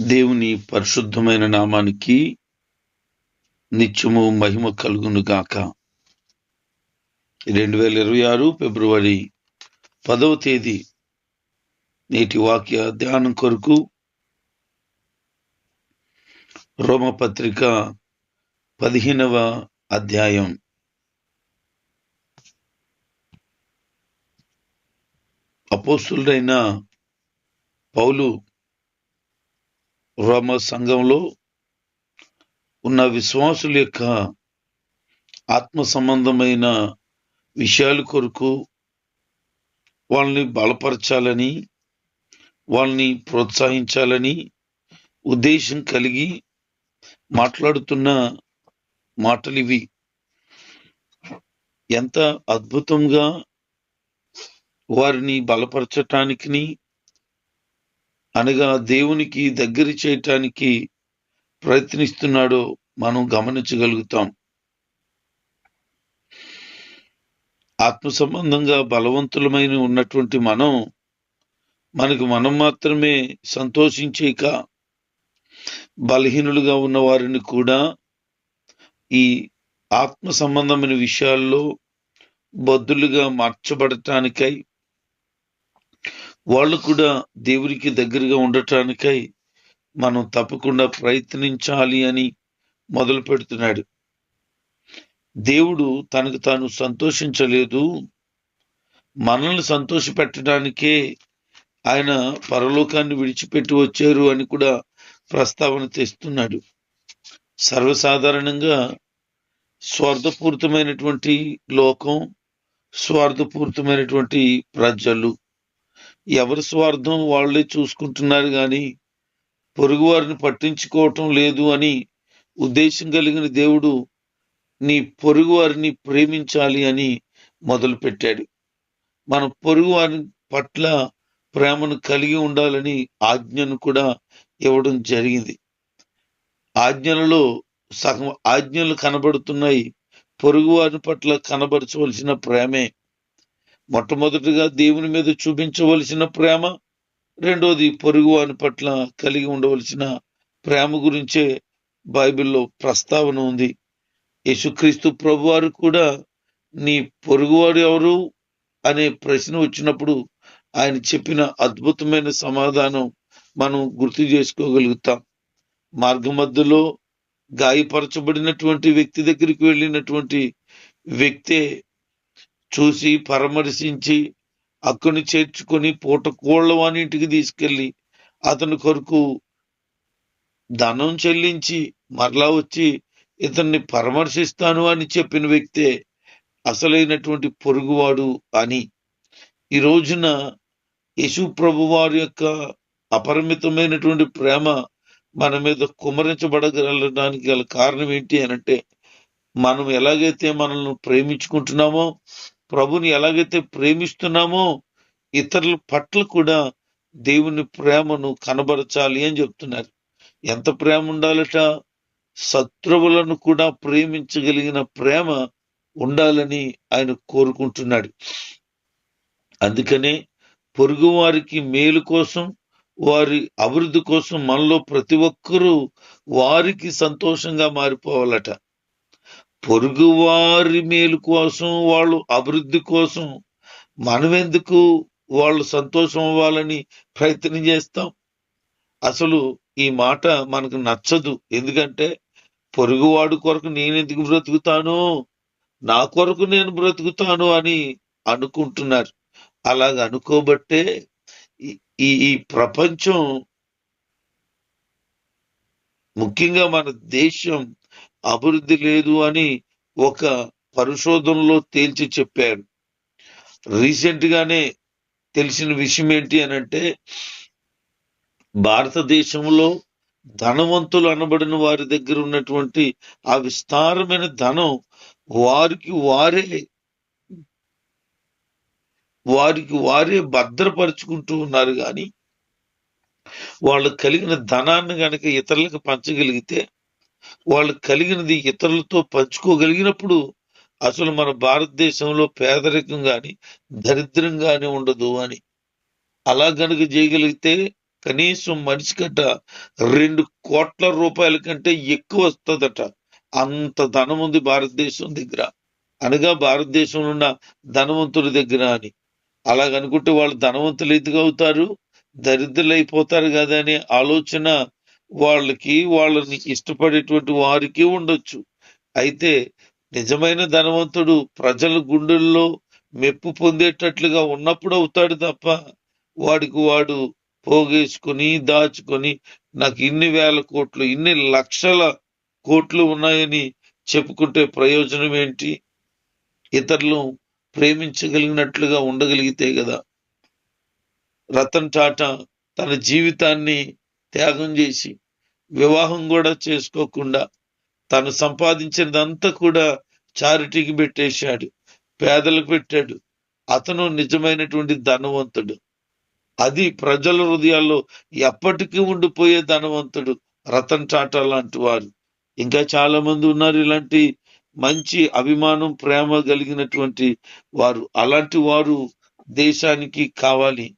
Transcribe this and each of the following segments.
దేవుని పరిశుద్ధమైన నామానికి నిత్యము మహిమ కలుగును గాక. రెండు వేల ఇరవై ఆరు ఫిబ్రవరి పదవ తేదీ నేటి వాక్య ధ్యానం కొరకు రోమపత్రిక పదిహేనవ అధ్యాయం. అపోస్తులైన పౌలు రోమ సంఘంలో ఉన్న విశ్వాసుల యొక్క ఆత్మ సంబంధమైన విషయాల కొరకు వాళ్ళని బలపరచాలని వాళ్ళని ప్రోత్సహించాలని ఉద్దేశం కలిగి మాట్లాడుతున్న మాటలు ఇవి ఎంత అద్భుతంగా వారిని బలపరచటానికి అనగా దేవునికి దగ్గర చేయటానికి ప్రయత్నిస్తున్నాడో మనం గమనించగలుగుతాం. ఆత్మ సంబంధంగా బలవంతులమైన ఉన్నటువంటి మనం మనకు మనం మాత్రమే సంతోషించేక బలహీనులుగా ఉన్న వారిని కూడా ఈ ఆత్మ సంబంధమైన విషయాల్లో బద్దులుగా మార్చబడటానికై వాళ్ళు కూడా దేవునికి దగ్గరగా ఉండటానికై మనం తప్పకుండా ప్రయత్నించాలి అని మొదలు పెడుతున్నాడు. దేవుడు తనకు తాను సంతోషించలేదు. మనల్ని సంతోష పెట్టడానికే ఆయన పరలోకాన్ని విడిచిపెట్టి వచ్చారు అని కూడా ప్రస్తావన తెస్తున్నాడు. సర్వసాధారణంగా స్వార్థపూరితమైనటువంటి లోకం స్వార్థపూరితమైనటువంటి ప్రజలు ఎవరి స్వార్థం వాళ్ళే చూసుకుంటున్నారు కానీ పొరుగు వారిని పట్టించుకోవటం లేదు అని ఉద్దేశం కలిగిన దేవుడు నీ పొరుగు వారిని ప్రేమించాలి అని మొదలు పెట్టాడు మన పొరుగు వారి పట్ల ప్రేమను కలిగి ఉండాలని ఆజ్ఞను కూడా ఇవ్వడం జరిగింది. ఆజ్ఞలలో సగం ఆజ్ఞలు కనబడుతున్నాయి. పొరుగు వారి పట్ల కనబరచవలసిన ప్రేమే మొట్టమొదటిగా దేవుని మీద చూపించవలసిన ప్రేమ రెండోది పొరుగువాని పట్ల కలిగి ఉండవలసిన ప్రేమ గురించే బైబిల్లో ప్రస్తావన ఉంది. యేసుక్రీస్తు ప్రభువారు కూడా నీ పొరుగువాడు ఎవరు అనే ప్రశ్న వచ్చినప్పుడు ఆయన చెప్పిన అద్భుతమైన సమాధానం మనం గుర్తు చేసుకోగలుగుతాం. మార్గ మధ్యలో గాయపరచబడినటువంటి వ్యక్తి దగ్గరికి వెళ్ళినటువంటి వ్యక్తే చూసి పరామర్శించి అక్కడిని చేర్చుకొని పూట కోళ్ళ వానింటికి తీసుకెళ్ళి అతని కొరకు ధనం చెల్లించి మరలా వచ్చి ఇతన్ని పరామర్శిస్తాను అని చెప్పిన వ్యక్తే అసలైనటువంటి పొరుగువాడు అని. ఈ రోజున యేసు ప్రభు వారి యొక్క అపరిమితమైనటువంటి ప్రేమ మన మీద కుమరించబడగలడానికి గల కారణం ఏంటి అనంటే మనం ఎలాగైతే మనల్ని ప్రేమించుకుంటున్నామో ప్రభుని ఎలాగైతే ప్రేమిస్తున్నామో ఇతరుల పట్ల కూడా దేవుని ప్రేమను కనబరచాలి అని చెప్తున్నారు. ఎంత ప్రేమ ఉండాలట? శత్రువులను కూడా ప్రేమించగలిగిన ప్రేమ ఉండాలని ఆయన కోరుకుంటున్నాడు. అందుకనే పొరుగు వారికి మేలు కోసం వారి అభివృద్ధి కోసం మనలో ప్రతి ఒక్కరూ వారికి సంతోషంగా మారిపోవాలట. పొరుగువారి మేలు కోసం వాళ్ళు అభివృద్ధి కోసం మనమెందుకు వాళ్ళు సంతోషం అవ్వాలని ప్రయత్నం చేస్తాం. అసలు ఈ మాట మనకు నచ్చదు. ఎందుకంటే పొరుగువాడు కొరకు నేను ఎందుకు బ్రతుకుతాను? నా కొరకు నేను బ్రతుకుతాను అని అనుకుంటున్నారు. అలాగ అనుకోబట్టే ఈ ఈ ప్రపంచం ముఖ్యంగా మన దేశం అభివృద్ధి లేదు అని ఒక పరిశోధనలో తేల్చి చెప్పారు. రీసెంట్ గానే తెలిసిన విషయం ఏంటి అని అంటే భారతదేశంలో ధనవంతులు అనబడిన వారి దగ్గర ఉన్నటువంటి ఆ విస్తారమైన ధనం వారికి వారే వారికి వారే భద్రపరుచుకుంటూ ఉన్నారు. కానీ వాళ్ళు కలిగిన ధనాన్ని కనుక ఇతరులకు పంచగలిగితే వాళ్ళు కలిగినది ఇతరులతో పంచుకోగలిగినప్పుడు అసలు మన భారతదేశంలో పేదరికం కానీ దరిద్రం గాని ఉండదు అని. అలా గనుక చేయగలిగితే కనీసం మనిషికట రెండు కోట్ల రూపాయల కంటే ఎక్కువ వస్తుందట. అంత ధనం ఉంది భారతదేశం దగ్గర. అనగా భారతదేశంలో ఉన్న ధనవంతుల దగ్గర అని. అలాగనుకుంటే వాళ్ళు ధనవంతులు ఎందుకు అవుతారు దరిద్రులు అయిపోతారు కదా అనే ఆలోచన వాళ్ళకి వాళ్ళని ఇష్టపడేటువంటి వారికి ఉండొచ్చు. అయితే నిజమైన ధనవంతుడు ప్రజల గుండెల్లో మెప్పు పొందేటట్లుగా ఉన్నప్పుడు అవుతాడు తప్ప వాడికి వాడు పోగేసుకొని దాచుకొని నాకు ఇన్ని వేల కోట్లు ఇన్ని లక్షల కోట్లు ఉన్నాయని చెప్పుకుంటే ప్రయోజనం ఏంటి? ఇతరులు ప్రేమించగలిగినట్లుగా ఉండగలిగితే కదా. రతన్ టాటా తన జీవితాన్ని త్యాగం చేసి వివాహం కూడా చేసుకోకుండా తను సంపాదించినదంతా కూడా చారిటీకి పెట్టేశాడు పేదలకు పెట్టాడు. అతను నిజమైనటువంటి ధనవంతుడు. అది ప్రజల హృదయాల్లో ఎప్పటికీ ఉండిపోయే ధనవంతుడు రతన్ టాటా లాంటి వారు. ఇంకా చాలా మంది ఉన్నారు ఇలాంటి మంచి అభిమానం ప్రేమ కలిగినటువంటి వారు. అలాంటి వారు దేశానికి కావాలి.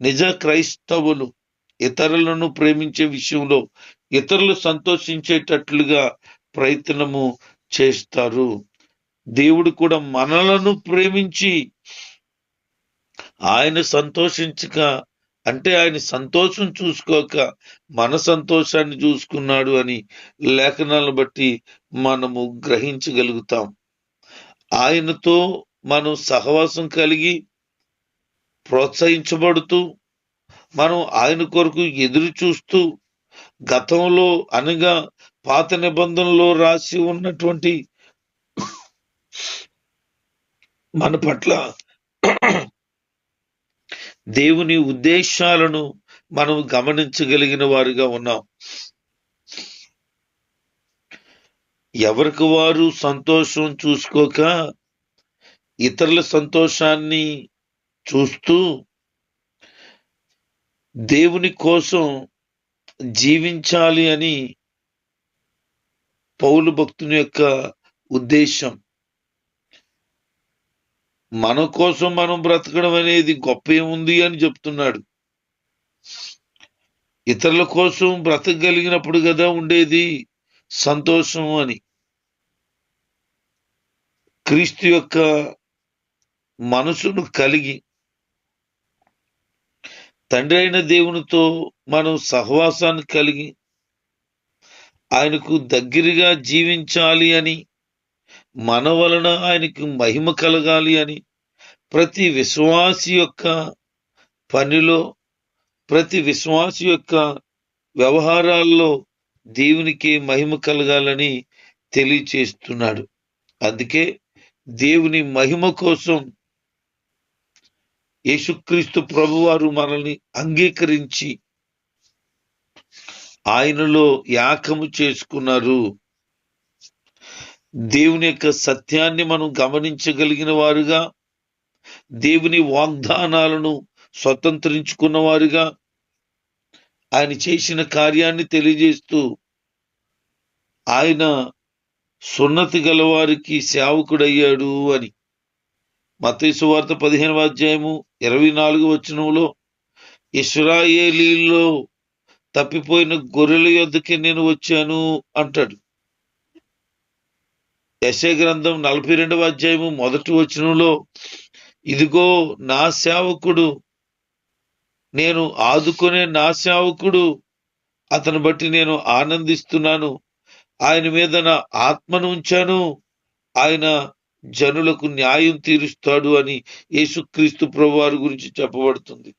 నిజ క్రైస్తవులు ఇతరులను ప్రేమించే విషయంలో ఇతరులు సంతోషించేటట్లుగా ప్రయత్నము చేస్తారు. దేవుడు కూడా మనలను ప్రేమించి ఆయన సంతోషించక అంటే ఆయన సంతోషం చూసుకోక మన సంతోషాన్ని చూసుకున్నాడు అని లేఖనాలను బట్టి మనము గ్రహించగలుగుతాం. ఆయనతో మనం సహవాసం కలిగి ప్రోత్సహించబడుతూ మనం ఆయన కొరకు ఎదురు చూస్తూ గతంలో అనగా పాత నిబంధనలో రాసి ఉన్నటువంటి మన పట్ల దేవుని ఉద్దేశాలను మనం గమనించగలిగిన వారుగా ఉన్నాం. ఎవరికి వారు సంతోషం చూసుకోక ఇతరుల సంతోషాన్ని చూస్తూ దేవుని కోసం జీవించాలి అని పౌలు భక్తుని యొక్క ఉద్దేశం. మన కోసం మనం బ్రతకడం అనేది గొప్ప ఏముంది అని చెప్తున్నాడు. ఇతరుల కోసం బ్రతకగలిగినప్పుడు కదా ఉండేది సంతోషం అని. క్రీస్తు యొక్క మనసును కలిగి తండ్రి అయిన దేవునితో మనం సహవాసాన్ని కలిగి ఆయనకు దగ్గరగా జీవించాలి అని మన వలన ఆయనకు మహిమ కలగాలి అని ప్రతి విశ్వాసి యొక్క పనిలో ప్రతి విశ్వాసి యొక్క వ్యవహారాల్లో దేవునికి మహిమ కలగాలని తెలియచేస్తున్నాడు. అందుకే దేవుని మహిమ కోసం యేసుక్రీస్తు ప్రభువారు మనల్ని అంగీకరించి ఆయనలో యాకము చేసుకున్నారు. దేవుని యొక్క సత్యాన్ని మనం గమనించగలిగిన వారుగా దేవుని వాగ్దానాలను స్వతంత్రించుకున్న వారుగా ఆయన చేసిన కార్యాన్ని తెలియజేస్తూ ఆయన సున్నతి గలవారికి సేవకుడయ్యాడు అని. మతేసు వార్త పదిహేనవ అధ్యాయము ఇరవై నాలుగు వచనంలో ఇస్రాయేలీలో తప్పిపోయిన గొర్రెల యొద్దకి నేను వచ్చాను అంటాడు. యశ గ్రంథం నలభై రెండవ అధ్యాయము మొదటి వచనంలో ఇదిగో నా సేవకుడు నేను ఆదుకునే నా సేవకుడు అతను బట్టి నేను ఆనందిస్తున్నాను. ఆయన మీద నా ఆత్మను ఉంచాను. ఆయన జనులకు న్యాయం తీరుస్తాడు అని యేసుక్రీస్తు ప్రభువారి గురించి చెప్పబడుతుంది.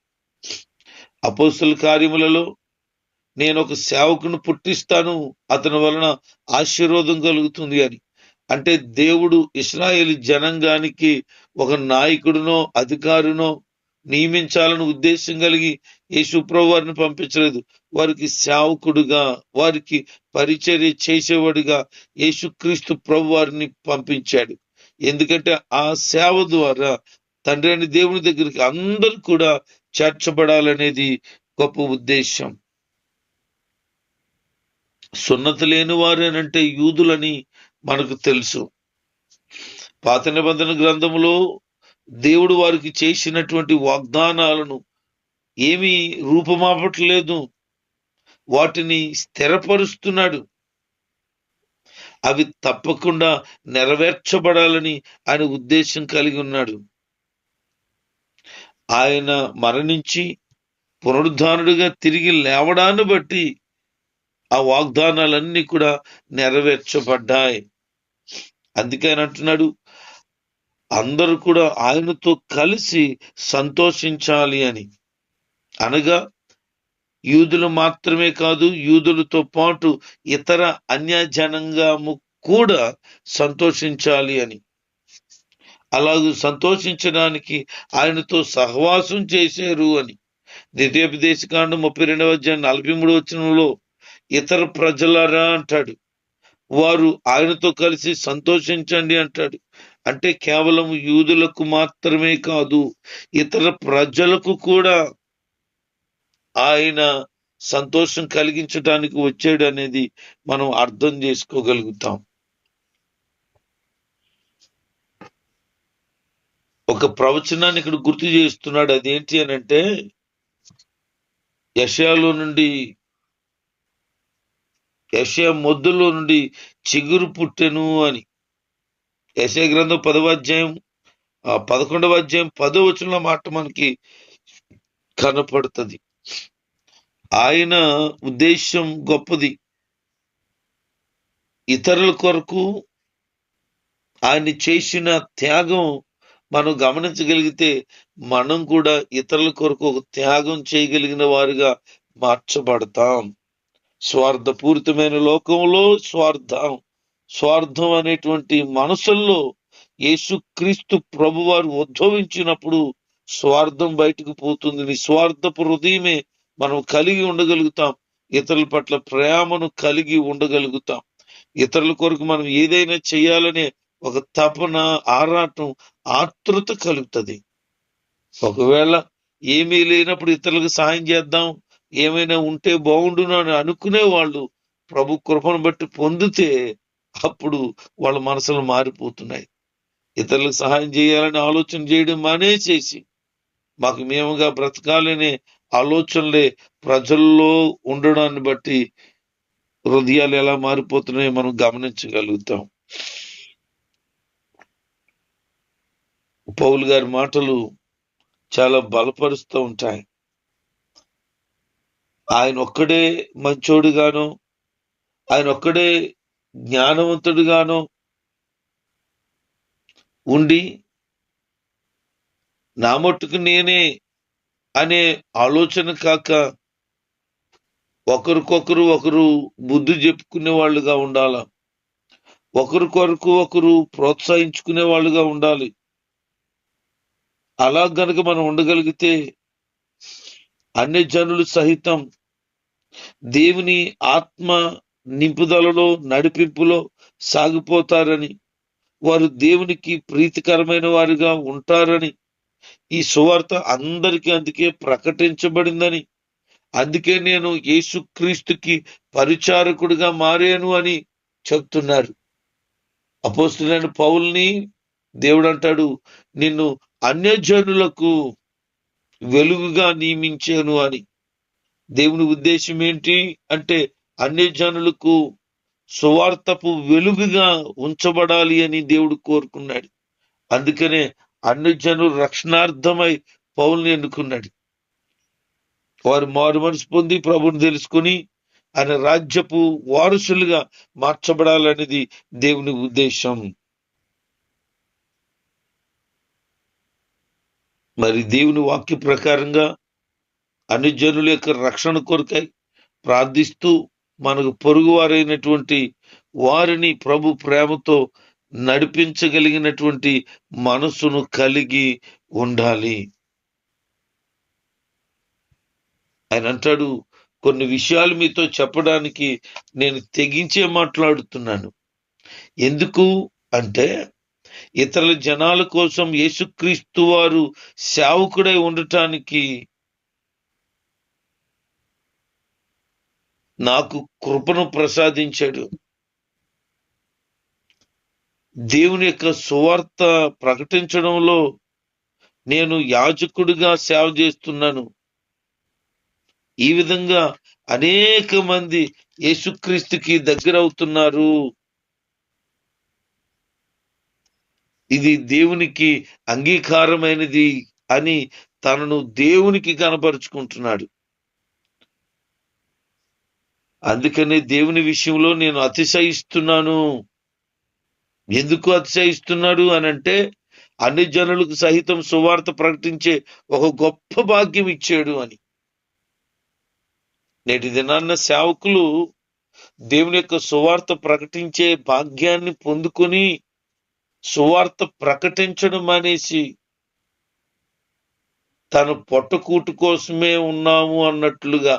అపోస్తుల కార్యములలో నేను ఒక సేవకును పుట్టిస్తాను అతని వలన ఆశీర్వాదం కలుగుతుంది అని. అంటే దేవుడు ఇస్రాయేల్ జనాంగానికి ఒక నాయకుడినో అధికారునో నియమించాలని ఉద్దేశం కలిగి యేసుప్రభు వారిని పంపించలేదు. వారికి సేవకుడుగా వారికి పరిచర్య చేసేవాడిగా యేసుక్రీస్తు ప్రభు వారిని పంపించాడు. ఎందుకంటే ఆ సేవ ద్వారా తండ్రి అని దేవుని దగ్గరికి అందరు కూడా చేర్చబడాలనేది గొప్ప ఉద్దేశం సున్నత లేని వారేనంటే యూదులని మనకు తెలుసు. పాత నిబంధన గ్రంథంలో దేవుడు వారికి చేసినటువంటి వాగ్దానాలను ఏమీ రూపుమాపట్లేదు. వాటిని స్థిరపరుస్తున్నాడు. అవి తప్పకుండా నెరవేర్చబడాలని ఆయన ఉద్దేశం కలిగి ఉన్నాడు. ఆయన మరణించి పునరుద్ధానుడిగా తిరిగి లేవడాన్ని బట్టి ఆ వాగ్దానాలన్నీ కూడా నెరవేర్చబడ్డాయి. అందుకే ఆయన అంటున్నాడు అందరూ కూడా ఆయనతో కలిసి సంతోషించాలి అని. అనగా యూదులు మాత్రమే కాదు యూదులతో పాటు ఇతర అన్యజనంగాము కూడా సంతోషించాలి అని. అలాగే సంతోషించడానికి ఆయనతో సహవాసం చేశారు అని. ద్వితీయోపదేశకాండం ముప్పై రెండవ అధ్యాయం నలభై మూడు వచనంలో ఇతర ప్రజలరా అంటాడు. వారు ఆయనతో కలిసి సంతోషించండి అంటాడు. అంటే కేవలం యూదులకు మాత్రమే కాదు ఇతర ప్రజలకు కూడా ఆయన సంతోషం కలిగించడానికి వచ్చాడు అనేది మనం అర్థం చేసుకోగలుగుతాం. ఒక ప్రవచనాన్ని ఇక్కడ గుర్తు చేస్తున్నాడు. అదేంటి అని అంటే యషయాలో నుండి యషయా మొద్దులో నుండి చిగురు పుట్టెను అని. యశయ గ్రంథం పదవ అధ్యాయం ఆ పదకొండవ అధ్యాయం పదో వచనంలో మాట మనకి కనపడుతుంది. ఆయన ఉద్దేశం గొప్పది. ఇతరుల కొరకు ఆయన చేసిన త్యాగం మనం గమనించగలిగితే మనం కూడా ఇతరుల కొరకు ఒక త్యాగం చేయగలిగిన వారుగా మార్చబడతాం. స్వార్థపూరితమైన లోకంలో స్వార్థం స్వార్థం అనేటువంటి మనసుల్లో యేసుక్రీస్తు ప్రభువారు ఉద్భవించినప్పుడు స్వార్థం బయటకు పోతుంది. నిస్వార్థపు హృదయమే మనం కలిగి ఉండగలుగుతాం. ఇతరుల పట్ల ప్రేమను కలిగి ఉండగలుగుతాం. ఇతరుల కొరకు మనం ఏదైనా చేయాలనే ఒక తపన ఆరాటం ఆతృత కలుగుతుంది. ఒకవేళ ఏమీ లేనప్పుడు ఇతరులకు సాయం చేద్దాం ఏమైనా ఉంటే బాగుండును అని అనుకునే వాళ్ళు ప్రభు కృపను బట్టి పొందితే అప్పుడు వాళ్ళ మనసులు మారిపోతున్నాయి. ఇతరులకు సహాయం చేయాలని ఆలోచన చేయడం మానేసేసి మాకు మేముగా బ్రతకాలనే ఆలోచనలే ప్రజల్లో ఉండడాన్ని బట్టి హృదయాలు ఎలా మారిపోతున్నాయో మనం గమనించగలుగుతాం. పౌలు గారి మాటలు చాలా బలపరుస్తూ ఉంటాయి. ఆయన ఒక్కడే మంచోడుగాను ఆయన ఒక్కడే జ్ఞానవంతుడుగాను ఉండి నా మట్టుకు నేనే అనే ఆలోచన కాక ఒకరికొకరు ఒకరు బుద్ధి చెప్పుకునే వాళ్ళుగా ఉండాల. ఒకరికొరకు ఒకరు ప్రోత్సహించుకునే వాళ్ళుగా ఉండాలి. అలా గనక మనం ఉండగలిగితే అన్ని జనులు సహితం దేవుని ఆత్మ నింపుదలలో నడిపింపులో సాగిపోతారని వారు దేవునికి ప్రీతికరమైన వారిగా ఉంటారని ఈ సువార్త అందరికీ అందుకే ప్రకటించబడిందని. అందుకే నేను యేసుక్రీస్తుకి పరిచారకుడిగా మారాను అని చెప్తున్నారు. అపోస్తులైన పౌల్ని దేవుడు అంటాడు నిన్ను అన్యజనులకు వెలుగుగా నియమించాను అని. దేవుని ఉద్దేశం ఏంటి అంటే అన్యజనులకు సువార్తపు వెలుగుగా ఉంచబడాలి అని దేవుడు కోరుకున్నాడు. అందుకనే అన్ని జనులు రక్షణార్థమై పౌల్ని ఎన్నుకున్నాడు. వారు మారు మనసు పొంది ప్రభుని తెలుసుకుని ఆయన రాజ్యపు వారసులుగా మార్చబడాలనేది దేవుని ఉద్దేశం. మరి దేవుని వాక్య ప్రకారంగా అన్ని జనుల యొక్క రక్షణ కొరకై ప్రార్థిస్తూ మనకు పొరుగువారైనటువంటి వారిని ప్రభు ప్రేమతో నడిపించగలిగినటువంటి మనసును కలిగి ఉండాలి. ఆయన అంటాడు కొన్ని విషయాలు మీతో చెప్పడానికి నేను తెగించే మాట్లాడుతున్నాను. ఎందుకు అంటే ఇతరుల జనాల కోసం యేసుక్రీస్తు వారు సేవకుడై ఉండటానికి నాకు కృపను ప్రసాదించాడు. దేవుని యొక్క సువార్త ప్రకటించడంలో నేను యాజకుడిగా సేవ చేస్తున్నాను. ఈ విధంగా అనేక మంది యేసుక్రీస్తుకి దగ్గర అవుతున్నారు. ఇది దేవునికి అంగీకారమైనది అని తనను దేవునికి కనపరుచుకుంటున్నాడు. అందుకనే దేవుని విషయంలో నేను అతిశయిస్తున్నాను. ఎందుకు అతిశయిస్తున్నాడు అని అంటే అన్ని జనులకు సహితం సువార్త ప్రకటించే ఒక గొప్ప భాగ్యం ఇచ్చాడు అని. నేటి దినాన్న సేవకులు దేవుని యొక్క సువార్త ప్రకటించే భాగ్యాన్ని పొందుకొని సువార్త ప్రకటించడం అనేసి తను పొట్టకూటు కోసమే ఉన్నాము అన్నట్లుగా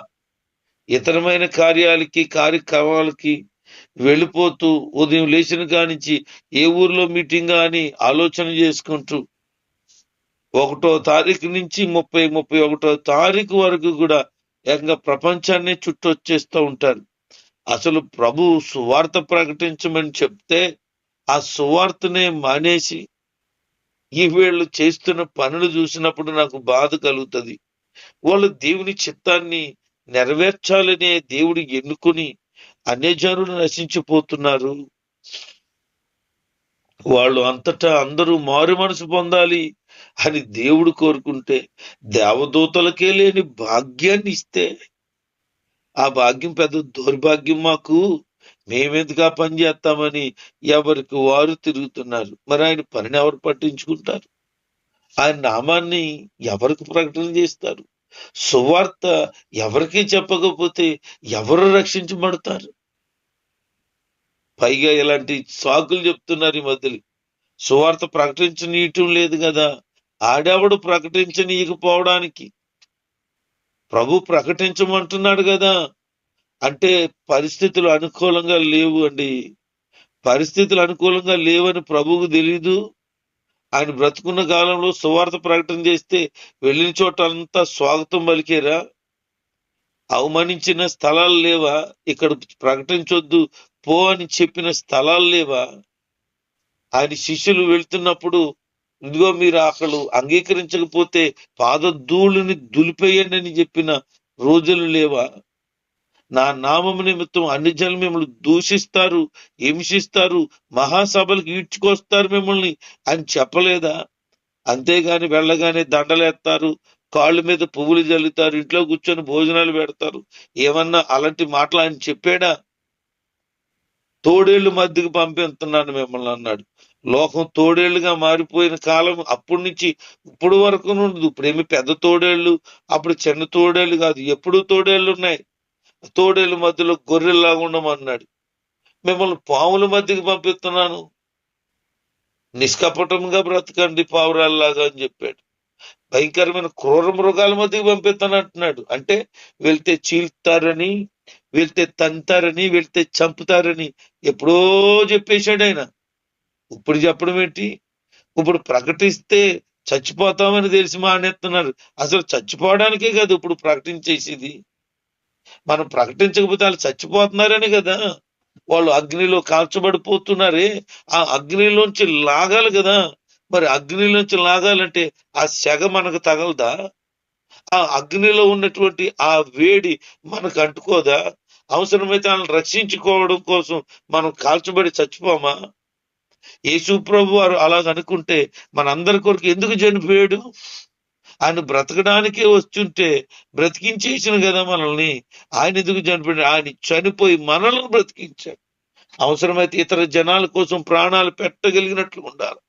ఇతరమైన కార్యాలకి కార్యక్రమాలకి వెళ్ళిపోతూ ఉదయం లేచిన కానించి ఏ ఊర్లో మీటింగ్ అని ఆలోచన చేసుకుంటూ ఒకటో తారీఖు నుంచి ముప్పై ముప్పై ఒకటో తారీఖు వరకు కూడా ఏకంగా ప్రపంచాన్ని చుట్టొచ్చేస్తూ ఉంటారు. అసలు ప్రభు సువార్త ప్రకటించమని చెప్తే ఆ సువార్తనే మానేసి ఈ వీళ్ళు చేస్తున్న పనులు చూసినప్పుడు నాకు బాధ కలుగుతుంది. వాళ్ళు దేవుని చిత్తాన్ని నెరవేర్చాలనే దేవుడు ఎన్నుకొని అన్యజనులు నశించిపోతున్నారు. వాళ్ళు అంతటా అందరూ మారు మనసు పొందాలి అని దేవుడు కోరుకుంటే దేవదూతలకే లేని భాగ్యాన్ని ఇస్తే ఆ భాగ్యం పెద్ద దౌర్భాగ్యం మాకు. మేమెందుగా పనిచేస్తామని పని చేస్తామని ఎవరికి వారు తిరుగుతున్నారు. మరి ఆయన పనిని ఎవరు పట్టించుకుంటారు? ఆయన నామాన్ని ఎవరికి ప్రకటన చేస్తారు? సువార్త ఎవరికి చెప్పకపోతే ఎవరు రక్షించబడతారు? పైగా ఇలాంటి సాకులు చెప్తున్నారు ఈ మధ్యలో. సువార్త ప్రకటించనీయటం లేదు కదా. ఆడెవడు ప్రకటించనీయకపోవడానికి? ప్రభు ప్రకటించమంటున్నాడు కదా. అంటే పరిస్థితులు అనుకూలంగా లేవు అండి. పరిస్థితులు అనుకూలంగా లేవని ప్రభువుకు తెలీదు. ఆయన బ్రతుకున్న కాలంలో సువార్త ప్రకటన చేస్తే వెళ్ళిన చోట అంతా స్వాగతం పలికేరా? అవమానించిన స్థలాలు లేవా? ఇక్కడ ప్రకటించొద్దు పో అని చెప్పిన స్థలాలు లేవా? ఆయన శిష్యులు వెళ్తున్నప్పుడు ఇదిగో మీరు అక్కడ అంగీకరించకపోతే పాదధూళిని దులిపేయండి అని చెప్పిన రోజులు లేవా? నా నామము నిమిత్తం అన్ని జనులు మిమ్మల్ని దూషిస్తారు హింసిస్తారు మహాసభలకు ఈడ్చుకొస్తారు మిమ్మల్ని అని చెప్పలేదా? అంతేగాని వెళ్ళగానే దండలేస్తారు కాళ్ళ మీద పువ్వులు జల్లుతారు ఇంట్లో కూర్చొని భోజనాలు పెడతారు. ఏమన్నా అలాంటి మాటలు ఆయన చెప్పాడా? తోడేళ్ళు మధ్యకి పంపిస్తున్నాను మిమ్మల్ని అన్నాడు. లోకం తోడేళ్ళుగా మారిపోయిన కాలం అప్పటి నుంచి ఇప్పుడు వరకు ఉండదు ఇప్పుడేమి పెద్ద తోడేళ్ళు అప్పుడు చిన్న తోడేళ్ళు కాదు ఎప్పుడు తోడేళ్ళు ఉన్నాయి. తోడేల మధ్యలో గొర్రెల్లాగా ఉండమన్నాడు. మిమ్మల్ని పాముల మధ్యకి పంపిస్తున్నాను. నిష్కపటంగా బ్రతకండి పావురాల్లాగా అని చెప్పాడు. భయంకరమైన క్రూర మృగాల మధ్యకి పంపిస్తాను అంటున్నాడు. అంటే వెళ్తే చీల్తారని వెళ్తే తంతారని వెళ్తే చంపుతారని ఎప్పుడో చెప్పేశాడు ఆయన. ఇప్పుడు చెప్పడం ఏంటి? ఇప్పుడు ప్రకటిస్తే చచ్చిపోతామని తెలిసి మానేస్తున్నారు. అసలు చచ్చిపోవడానికే కాదు ఇప్పుడు ప్రకటించేసేది. మనం ప్రకటించకపోతే వాళ్ళు చచ్చిపోతున్నారని కదా. వాళ్ళు అగ్నిలో కాల్చబడిపోతున్నారే. ఆ అగ్నిలోంచి లాగాలి కదా. మరి అగ్నిలోంచి లాగాలంటే ఆ సెగ మనకు తగలదా? ఆ అగ్నిలో ఉన్నటువంటి ఆ వేడి మనకు అంటుకోదా? అవసరమైతే వాళ్ళని రక్షించుకోవడం కోసం మనం కాల్చబడి చచ్చిపోమా? యేసు ప్రభు వారు అలాగ అనుకుంటే మనందరి కొరకు ఎందుకు చనిపోయాడు? ఆయన బ్రతకడానికే వస్తుంటే బ్రతికించేసిన కదా మనల్ని. ఆయన ఎందుకు చనిపోయాడు? ఆయన చనిపోయి మనల్ని బ్రతికించాడు. అవసరమైతే ఇతర జనాల కోసం ప్రాణాలు పెట్టగలిగినట్లు ఉండాలి.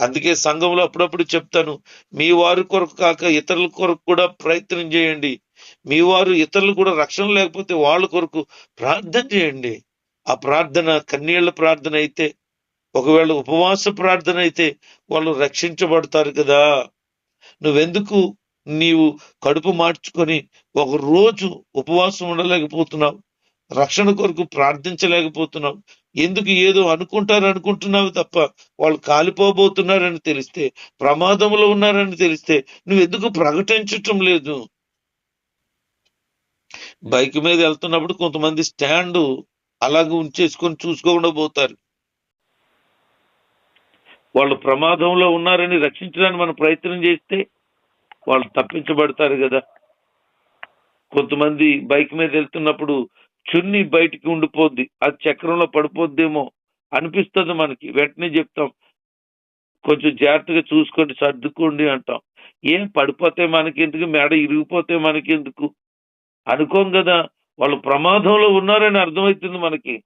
అందుకే సంఘంలో అప్పుడప్పుడు చెప్తాను మీ వారి కొరకు కాక ఇతరుల కొరకు కూడా ప్రయత్నం చేయండి. మీ వారు ఇతరులు కూడా రక్షణ లేకపోతే వాళ్ళ కొరకు ప్రార్థన చేయండి. ఆ ప్రార్థన కన్నీళ్ళ ప్రార్థన అయితే ఒకవేళ ఉపవాస ప్రార్థన అయితే వాళ్ళు రక్షించబడతారు కదా. నువ్వెందుకు నీవు కడుపు మార్చుకొని ఒక రోజు ఉపవాసం ఉండలేకపోతున్నావు? రక్షణ కొరకు ప్రార్థించలేకపోతున్నావు? ఎందుకు ఏదో అనుకుంటారు అనుకుంటున్నావు తప్ప వాళ్ళు కాలిపోబోతున్నారని తెలిస్తే ప్రమాదంలో ఉన్నారని తెలిస్తే నువ్వు ఎందుకు ప్రకటించటం లేదు? బైక్ మీద వెళ్తున్నప్పుడు కొంతమంది స్టాండ్ అలాగే ఉంచేసుకొని చూసుకోకుండా పోతారు. వాళ్ళు ప్రమాదంలో ఉన్నారని రక్షించడానికి మనం ప్రయత్నం చేస్తే వాళ్ళు తప్పించబడతారు కదా. కొంతమంది బైక్ మీద వెళ్తున్నప్పుడు చున్ని బయటికి ఉండిపోద్ది అది చక్రంలో పడిపోద్దేమో అనిపిస్తుంది మనకి. వెంటనే చెప్తాం కొంచెం జాగ్రత్తగా చూసుకోండి సర్దుకోండి అంటాం. ఏం పడిపోతే మనకెందుకు? మెడ ఇరిగిపోతే మనకెందుకు? అనుకోం కదా వాళ్ళు ప్రమాదంలో ఉన్నారని అర్థమవుతుంది మనకి.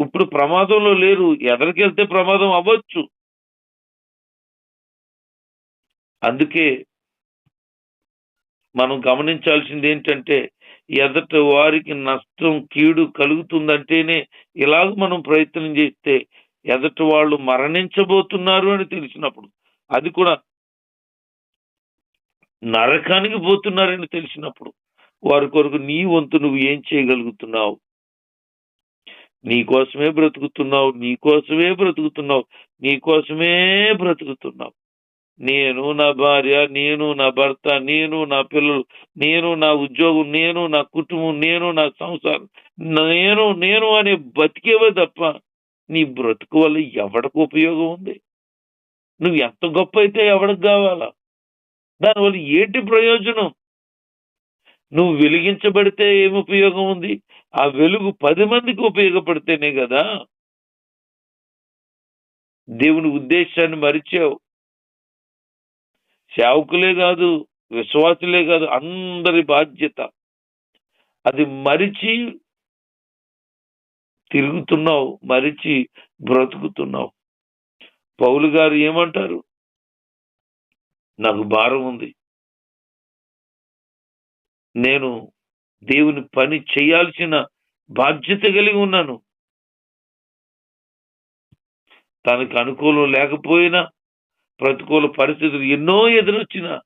ఇప్పుడు ప్రమాదంలో లేరు ఎదరికెళ్తే ప్రమాదం అవ్వచ్చు. అందుకే మనం గమనించాల్సింది ఏంటంటే ఎదట వారికి నష్టం కీడు కలుగుతుందంటేనే ఇలాగ మనం ప్రయత్నం చేస్తే ఎదట వాళ్ళు మరణించబోతున్నారు అని తెలిసినప్పుడు అది కూడా నరకానికి పోతున్నారని తెలిసినప్పుడు వారి కొరకు నీ వంతు నువ్వు ఏం చేయగలుగుతున్నావు? నీ కోసమే బ్రతుకుతున్నావు నీ కోసమే బ్రతుకుతున్నావు నీ కోసమే బ్రతుకుతున్నావు. నేను నా భార్య నేను నా భర్త నేను నా పిల్లలు నేను నా ఉద్యోగం నేను నా కుటుంబం నేను నా సంసారం. నేను నేను అనే బతికేవే తప్ప నీ బ్రతుకు వల్ల ఎవడికి ఉపయోగం ఉంది? నువ్వు ఎంత గొప్ప అయితే ఎవడికి కావాలా? దానివల్ల ఏంటి ప్రయోజనం? నువ్వు వెలిగించబడితే ఏమి ఉపయోగం ఉంది? ఆ వెలుగు పది మందికి ఉపయోగపడితేనే కదా? దేవుని ఉద్దేశాన్ని మరిచావు. సేవకులే కాదు విశ్వాసులే కాదు అందరి బాధ్యత. అది మరిచి తిరుగుతున్నావు మరిచి బ్రతుకుతున్నావు. పౌలు గారు ఏమంటారు? నాకు భారం ఉంది. నేను దేవుని పని చేయాల్సిన బాధ్యత కలిగి ఉన్నాను. తనకు అనుకూలం లేకపోయినా ప్రతికూల పరిస్థితులు ఎన్నో ఎదురొచ్చిన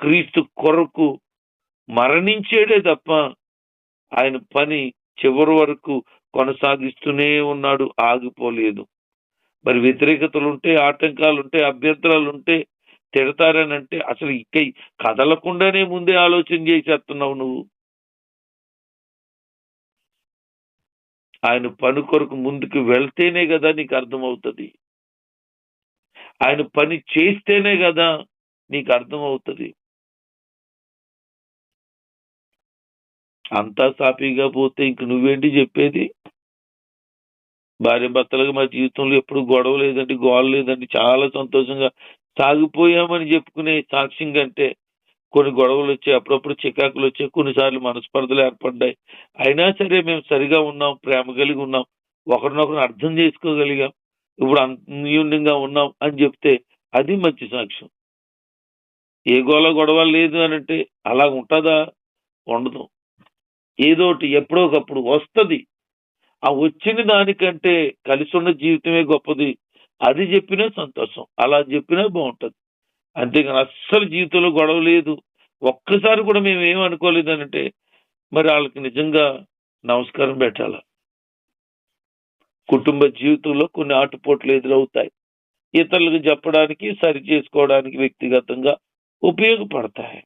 క్రీస్తు కొరకు మరణించేడే తప్ప ఆయన పని చివరి వరకు కొనసాగిస్తూనే ఉన్నాడు ఆగిపోలేదు. మరి వ్యతిరేకతలు ఉంటే ఆటంకాలు ఉంటే అభ్యంతరాలు ఉంటే తిడతారని అంటే అసలు ఇక కదలకుండానే ముందే ఆలోచన చేసేస్తున్నావు నువ్వు. ఆయన పని కొరకు ముందుకు వెళ్తేనే కదా నీకు అర్థమవుతుంది. ఆయన పని చేస్తేనే కదా నీకు అర్థమవుతుంది. అంతా సాఫీగా పోతే ఇంక నువ్వేంటి చెప్పేది? భార్య భర్తలుగా మా జీవితంలో ఎప్పుడు గొడవ లేదండి గోడ లేదండి. చాలా సంతోషంగా సాగిపోయామని చెప్పుకునే సాక్ష్యం కంటే కొన్ని గొడవలు వచ్చాయి. అప్పుడప్పుడు చికాకులు వచ్చాయి. కొన్నిసార్లు మనస్పర్ధలు ఏర్పడ్డాయి. అయినా సరే మేము సరిగా ఉన్నాం ప్రేమ కలిగి ఉన్నాం. ఒకరినొకరు అర్థం చేసుకోగలిగాం. ఇప్పుడు అన్యూన్యంగా ఉన్నాం అని చెప్తే అది మంచి సాక్ష్యం. ఏ గోళ గొడవ లేదు అని అంటే అలా ఉంటుందా? ఉండదు. ఏదోటి ఎప్పుడో ఒకప్పుడు వస్తుంది. ఆ వచ్చిన దానికంటే కలిసి ఉన్న జీవితమే గొప్పది. అది చెప్పినా సంతోషం. అలా చెప్పినా బాగుంటుంది. అంతేగాని అస్సలు జీవితంలో గొడవ లేదు. ఒక్కసారి కూడా మేము ఏం అనుకోలేదనంటే మరి వాళ్ళకి నిజంగా నమస్కారం పెట్టాలా? కుటుంబ జీవితంలో కొన్ని ఆటుపోట్లు ఎదురవుతాయి. ఇతరులకు చెప్పడానికి సరి చేసుకోవడానికి వ్యక్తిగతంగా ఉపయోగపడతాయి.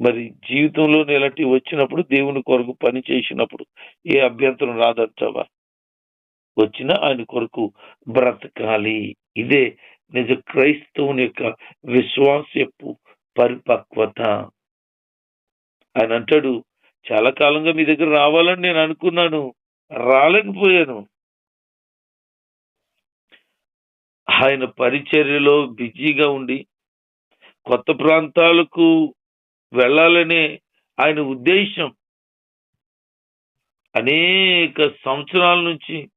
మరి జీవితంలో ఇలాంటివి వచ్చినప్పుడు దేవుని కొరకు పని చేసినప్పుడు ఏ అభ్యంతరం రాదంటావా? వచ్చినా ఆయన కొరకు బ్రతకాలి. ఇదే నిజ క్రైస్తవుని యొక్క విశ్వాసపు పరిపక్వత. ఆయన అంటాడు చాలా కాలంగా మీ దగ్గర రావాలని నేను అనుకున్నాను. రాలేకపోయాను ఆయన పరిచర్యలో బిజీగా ఉండి కొత్త ప్రాంతాలకు వెళ్ళాలనే ఆయన ఉద్దేశం అనేక సంవత్సరాల నుంచి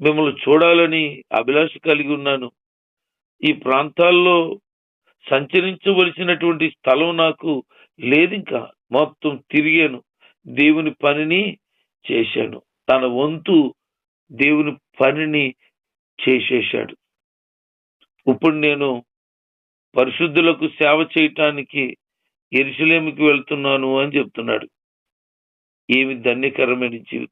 మిమ్మల్ని చూడాలని అభిలాష కలిగి ఉన్నాను. ఈ ప్రాంతాల్లో సంచరించవలసినటువంటి స్థలం నాకు లేదు ఇంకా మొత్తం తిరిగాను. దేవుని పనిని చేశాను. తన వంతు దేవుని పనిని చేసేశాడు. ఇప్పుడు నేను పరిశుద్ధులకు సేవ చేయటానికి ఎరుసలేమికి వెళ్తున్నాను అని చెప్తున్నాడు. ఏమి ధన్యకరమైన జీవితం.